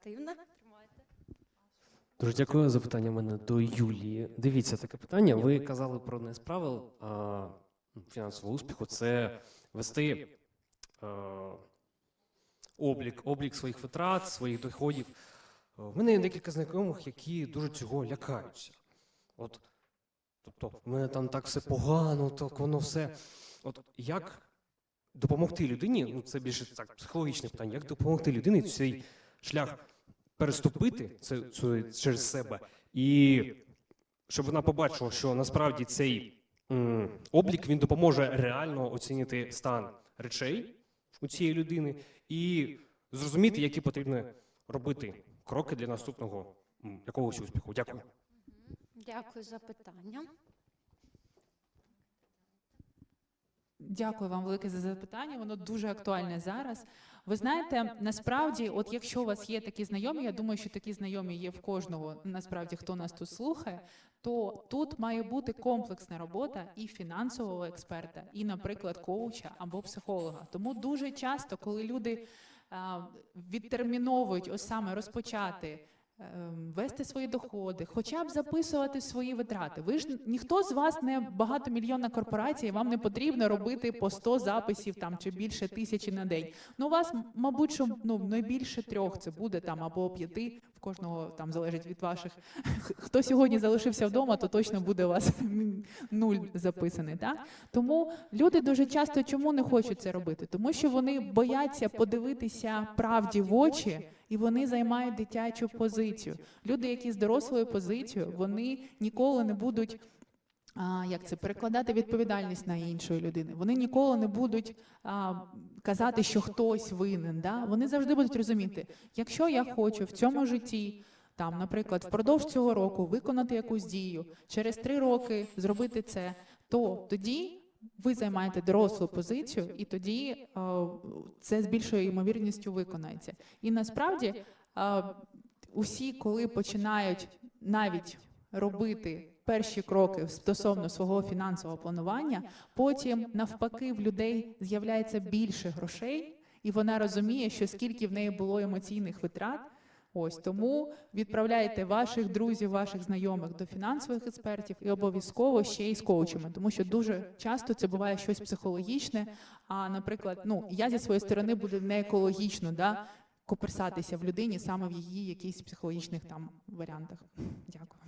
активна. Дуже дякую. Запитання в мене до Юлії. Дивіться, таке питання. Ви казали про одне з правил а, фінансового успіху це вести е, облік, облік своїх витрат, своїх доходів. У мене є декілька знайомих, які дуже цього лякаються. От, тобто, в мене там так все погано, так воно все. От як допомогти людині? Ну, це більше так психологічне питання. Як допомогти людині цей шлях переступити це, це через себе, і щоб вона побачила, що насправді цей м, облік він допоможе реально оцінити стан речей у цієї людини і зрозуміти, які потрібно робити кроки для наступного якогось успіху. Дякую. Дякую за питання. Дякую вам велике за запитання. Воно дуже актуальне зараз. Ви знаєте, насправді, от якщо у вас є такі знайомі, я думаю, що такі знайомі є в кожного. Насправді, хто нас тут слухає, то тут має бути комплексна робота і фінансового експерта, і, наприклад, коуча або психолога. Тому дуже часто, коли люди відтерміновують ось саме розпочати. Ем, Вести свої доходи, хоча б записувати свої витрати. Ви ж ніхто з вас не багатомільйонна корпорація, вам не потрібно робити по 100 записів там чи більше тисячі на день. Ну, у вас, мабуть, що ну не більше трьох це буде там або п'яти. Кожного там залежить від ваших. Хто сьогодні залишився вдома, то точно буде у вас нуль записаний. Так? Тому люди дуже часто чому не хочуть це робити? Тому що вони бояться подивитися правді в очі, і вони займають дитячу позицію. Люди, які з дорослою позицією, вони ніколи не будуть. А, як це перекладати відповідальність на іншої людини? Вони ніколи не будуть а, казати, що хтось винен. Да? Вони завжди будуть розуміти, якщо я хочу в цьому житті, там, наприклад, впродовж цього року виконати якусь дію, через три роки зробити це, то тоді ви займаєте дорослу позицію, і тоді е, це з більшою ймовірністю виконається. І насправді е, усі, коли починають навіть робити перші кроки стосовно свого фінансового планування, потім навпаки в людей з'являється більше грошей, і вона розуміє, що скільки в неї було емоційних витрат. Ось тому відправляйте ваших друзів, ваших знайомих до фінансових експертів і обов'язково ще й з коучами, тому що дуже часто це буває щось психологічне. А, наприклад, ну я зі своєї сторони буде не екологічно, да коперсатися в людині саме в її якихось психологічних там варіантах. Дякую.